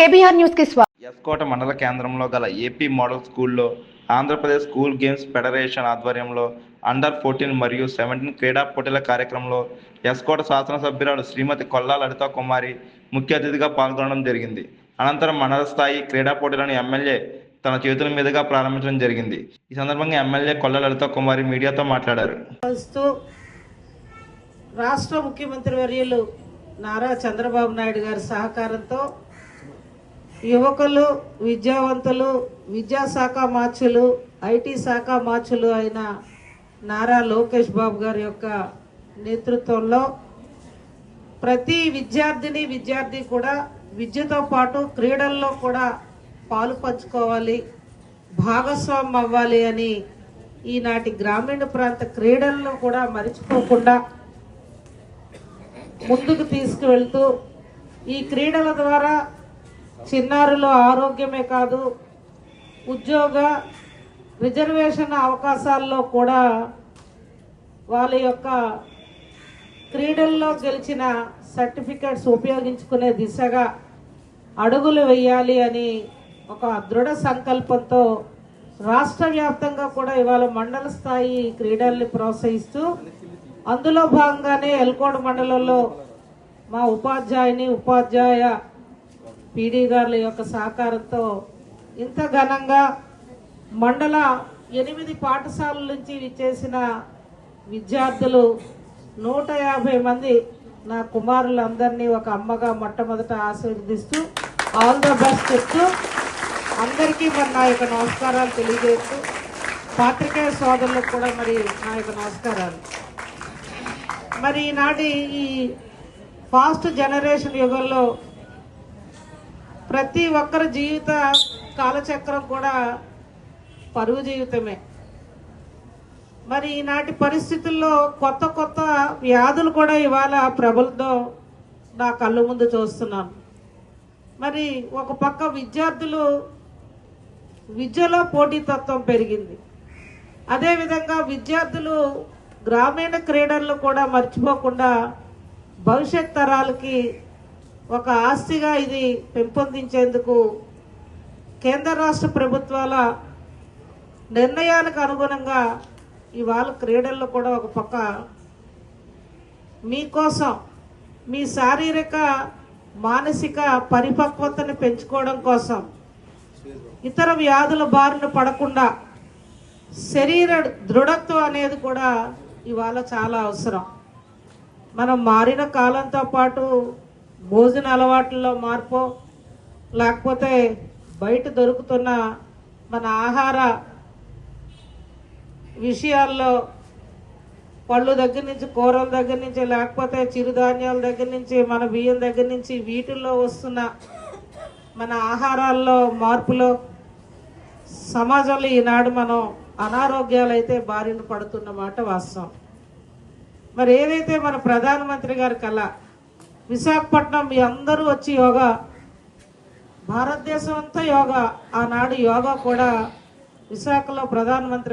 KBR న్యూస్కి స్వాగతం ఎస్కోట మండల కేంద్రంలో గల ఏపీ మోడల్ స్కూల్లో ఆంధ్రప్రదేశ్ స్కూల్ గేమ్స్ ఫెడరేషన్ ఆధ్వర్యంలో అండర్ ఫోర్టీన్ మరియు సెవెంటీన్ క్రీడా పోటీల కార్యక్రమంలో ఎస్కోట శాసనసభ్యురాలు శ్రీమతి కొల్లా లలితా కుమారి ముఖ్య అతిథిగా పాల్గొనడం జరిగింది. అనంతరం మండల స్థాయి క్రీడా పోటీలను ఎమ్మెల్యే తన చేతుల మీదుగా ప్రారంభించడం జరిగింది. ఈ సందర్భంగా ఎమ్మెల్యే కొల్లా లలితా కుమారి మీడియాతో మాట్లాడారు. రాష్ట్ర ముఖ్యమంత్రి వర్యులు నారా చంద్రబాబు నాయుడు గారి సహకారంతో యువకులు విద్యావంతులు విద్యాశాఖ మార్చులు ఐటీ శాఖ మార్చులు అయిన నారా లోకేష్ బాబు గారి యొక్క నేతృత్వంలో ప్రతి విద్యార్థిని విద్యార్థి కూడా విద్యతో పాటు క్రీడల్లో కూడా పాలు పంచుకోవాలి భాగస్వామ్యం అవ్వాలి అని ఈనాటి గ్రామీణ ప్రాంత క్రీడలను కూడా మరిచిపోకుండా ముందుకు తీసుకువెళ్తూ ఈ క్రీడల ద్వారా చిన్నారుల ఆరోగ్యమే కాదు ఉద్యోగ రిజర్వేషన్ అవకాశాల్లో కూడా వాళ్ళ యొక్క క్రీడల్లో గెలిచిన సర్టిఫికెట్స్ ఉపయోగించుకునే దిశగా అడుగులు వేయాలి అని ఒక దృఢ సంకల్పంతో రాష్ట్ర వ్యాప్తంగా కూడా ఇవాళ మండల స్థాయి క్రీడల్ని ప్రోత్సహిస్తూ అందులో భాగంగానే ఎల్కోడ మండలంలో మా ఉపాధ్యాయుని ఉపాధ్యాయ పీడీ గారుల యొక్క సహకారంతో ఇంత ఘనంగా మండల ఎనిమిది పాఠశాలల నుంచి విచ్చేసిన విద్యార్థులు నూట యాభై మంది నా కుమారులందరినీ ఒక అమ్మగా మొట్టమొదట ఆశీర్వదిస్తూ ఆల్ ద బెస్ట్ చెప్తూ అందరికీ మరి నా యొక్క నమస్కారాలు తెలియజేస్తూ పాత్రికేయ సోదరులకు కూడా మరి నా యొక్క నమస్కారాలు. మరి ఈనాటి ఈ ఫాస్ట్ జనరేషన్ యుగంలో ప్రతి ఒక్కరి జీవిత కాలచక్రం కూడా పరుగు జీవితమే. మరి ఈనాటి పరిస్థితుల్లో కొత్త కొత్త వ్యాధులు కూడా ఇవాళ ప్రబలతో నా కళ్ళు ముందు చూస్తున్నాను. మరి ఒక పక్క విద్యార్థులు విద్యలో పోటీతత్వం పెరిగింది. అదేవిధంగా విద్యార్థులు గ్రామీణ క్రీడలను కూడా మర్చిపోకుండా భవిష్యత్ తరాలకి ఒక ఆస్తిగా ఇది పెంపొందించేందుకు కేంద్ర రాష్ట్ర ప్రభుత్వాల నిర్ణయానికి అనుగుణంగా ఇవాళ క్రీడల్లో కూడా ఒక పక్క మీకోసం మీ శారీరక మానసిక పరిపక్వతను పెంచుకోవడం కోసం ఇతర వ్యాధుల బారిన పడకుండా శరీర దృఢత్వం అనేది కూడా ఇవాళ చాలా అవసరం. మనం మారిన కాలంతో పాటు భోజన అలవాట్లలో మార్పు లేకపోతే బయట దొరుకుతున్న మన ఆహార విషయాల్లో పళ్ళు దగ్గర నుంచి కూరల దగ్గర నుంచి లేకపోతే చిరుధాన్యాల దగ్గర నుంచి మన బియ్యం దగ్గర నుంచి వీటిల్లో వస్తున్న మన ఆహారాల్లో మార్పులో సమాజంలో ఈనాడు మనం అనారోగ్యాలు అయితే బారిన పడుతున్నమాట వాస్తవం. మరి ఏదైతే మన ప్రధానమంత్రి గారి కళ విశాఖపట్నం మీ అందరూ వచ్చి యోగా భారతదేశం అంతా యోగా. ఆనాడు యోగా కూడా విశాఖలో ప్రధానమంత్రి